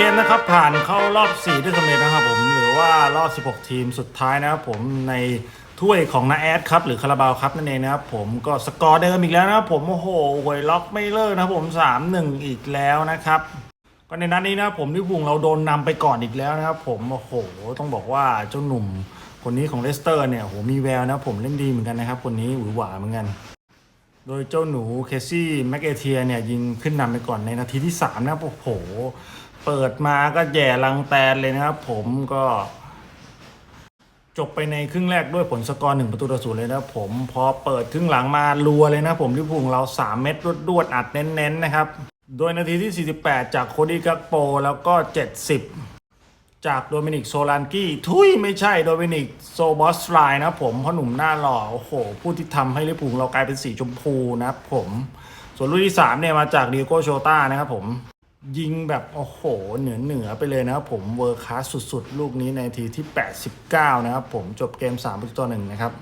เกมนะครับผ่านเข้ารอบ4ที่สำเร็จนะครับผมหรือว่ารอบ 16 ทีมสุดท้ายนะครับผมในถ้วยของนาแอดครับหรือคาราบาวครับนั่นเองนะครับผมก็สกอร์เดิมอีกแล้วนะครับผมโอ้โหหวยล็อกไม่เลิกนะครับผม 3-1 อีกแล้วนะครับก็ในนัดนี้นะครับผมลิเวพูลเราโดนนำไปก่อนอีกแล้วนะครับผมโอ้โหต้องบอกว่าเจ้าหนุ่มคนนี้ของเลสเตอร์เนี่ยโอ้โหมีแววนะครับผมเล่นดีเหมือนกันนะครับคนนี้หวือหวาเหมือนกัน โดยเจ้าหนูเคซี่แมกเอเทียเนี่ยยิงขึ้นนำไปก่อนในนาทีที่ 3 นะครับ โอ้โห เปิดมาก็แย่ลังแตนเลยนะครับ ผมก็จบไปในครึ่งแรกด้วยผลสกอร์หนึ่งประตูต่อศูนย์เลยนะผมพอเปิดครึ่งหลังมารัวเลยนะผมลิเร์พูงเรา 3 เม็ดรวดๆอัดเน้นๆนะครับ โดยนาทีที่ 48 จากโคดี้กักโปแล้วก็ 70 จากโดมินิกโซลานกี้ทุยไม่ใช่โดมินิกโซบอสไลน์นะผมเพราะหนุ่มหน้าหล่อ โอ้โห ผู้ที่ทำให้ลิเวอร์พูลเรากลายเป็นสีชมพูนะผม ส่วนลูกที่ 3 เนี่ย มาจากดิโกโชต้านะครับผม ยิงแบบ โอ้โห เหนือเหนือไปเลยนะครับผมเวอร์คลาสสุดๆ ลูกนี้ในทีที่ 89 นะครับผมจบเกม3ประตูต่อหนึ่งนะครับ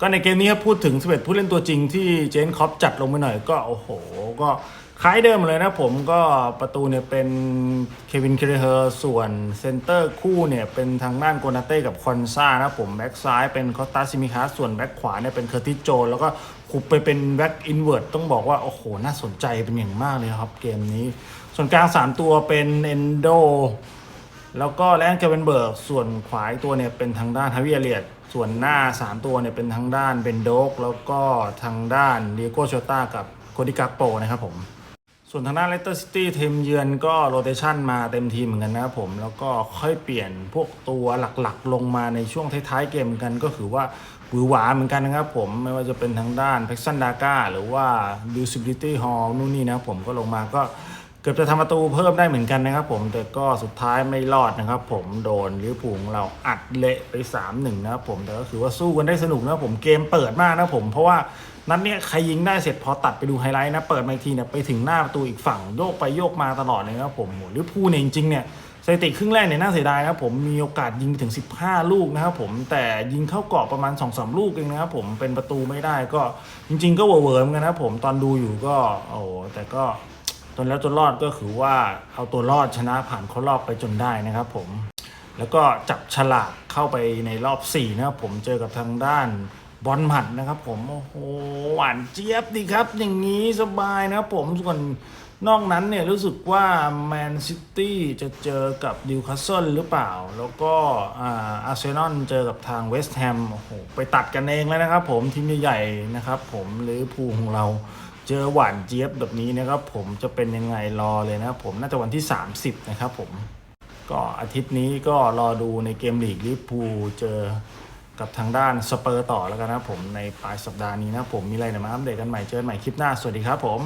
ก็ในเกมนี้ครับพูดถึง 11 ผู้เล่นตัวจริงที่เจนคอปจัดลงไปหน่อยก็โอ้โห ก็ คล้ายเดิมเลยนะผมก็ประตูเนี่ยเป็นเควินเคเรเฮอร์ส่วนเซนเตอร์คู่เนี่ยเป็นทางด้านโกนาเต้กับคอนซานะผมแบ็กซ้ายเป็นคอสตาซิมิคาส่วนแบ็กขวาเนี่ยเป็นเคอร์ติโจแล้วก็ขุบไปเป็นแบ็กอินเวิร์ตต้องบอกว่า โอ้โห น่าสนใจเป็นอย่างมากเลยครับเกมนี้ ส่วนกลาง 3 ตัวเป็นเอนโดแล้วก็แลนเคเวนเบิร์กส่วนขวาอีตัวเนี่ยเป็นทางด้านฮาวิเอเลียตส่วนหน้า 3 ตัวเนี่ยเป็นทางด้านเบนโดกแล้วก็ทางด้านเดียโกโชต้ากับโคดิกักโปนะครับผม ส่วนทางด้านเลสเตอร์ซิตี้ทีมเยือนก็โรเตชันมาเต็มทีมเหมือนกันนะครับผม แล้วก็ค่อยเปลี่ยนพวกตัวหลักๆ ลงมาในช่วงท้ายๆเกมเหมือนกัน ก็คือว่าหวือหวาเหมือนกันนะครับผมไม่ว่าจะเป็นทางด้านแพ็กซันดาก้าหรือว่าดิวซิบิลิตี้ฮอลนู่นนี่นะครับผมก็ลงมาก็ เกือบจะทำประตูเพิ่มได้เหมือนกันนะครับผมแต่ก็สุดท้ายไม่รอดนะครับ ผมโดนลิเวอร์พูลของเราอัดเละไป3-1นะครับผมแต่ก็คือว่าสู้กันได้สนุกนะครับผมเกมเปิดมากนะผมเพราะว่านัดเนี้ยใครยิงได้เสร็จพอตัดไปดูไฮไลท์นะเปิดมาทีเนี่ยไปถึงหน้าประตูอีกฝั่งโยกไปโยกมาตลอดเลยนะครับผมลิเวอร์พูลเนี่ยจริงๆเนี่ยสถิติครึ่งแรกเนี่ยน่าเสียดายนะครับผมมีโอกาสยิงถึง 15 ลูกนะครับผมแต่ยิงเข้ากรอบประมาณ2-3ลูกเองนะครับผมเป็นประตูไม่ได้ก็จริง ๆ ก็เวอร์มกันนะครับผมตอนดูอยู่ก็โอ้แต่ก็ จนแล้วจนรอดก็คือว่าเอาตัวรอดชนะผ่านเข้ารอบไปจนได้นะครับผมแล้วก็จับฉลากเข้าไปในรอบ 4 นะครับผมเจอกับทางด้านบอลหมัดนะครับผมโอ้โหหวานเจี๊ยบดีครับ อย่างนี้สบายนะครับผมส่วนนอกนั้นเนี่ยรู้สึกว่าแมนซิตี้จะเจอกับดิวคาสเซิลหรือเปล่า แล้วก็อาร์เซนอลเจอกับทางเวสต์แฮมโอ้โหไปตัดกันเองแล้วนะครับผมทีมใหญ่ๆนะครับผมหรือภูของเรา เจอหวานเจี๊ยบแบบนี้นะครับผมจะเป็นยังไงรอเลยนะครับผมน่าจะวันที่ 30 นะครับผมก็อาทิตย์นี้ก็รอดูในเกมลีกลิปูเจอกับทางด้านสเปอร์ต่อแล้วกันนะครับผมในปลายสัปดาห์นี้นะผมมีอะไรเดี๋ยวมาอัปเดตกันใหม่เจอกันใหม่คลิปหน้าสวัสดีครับผม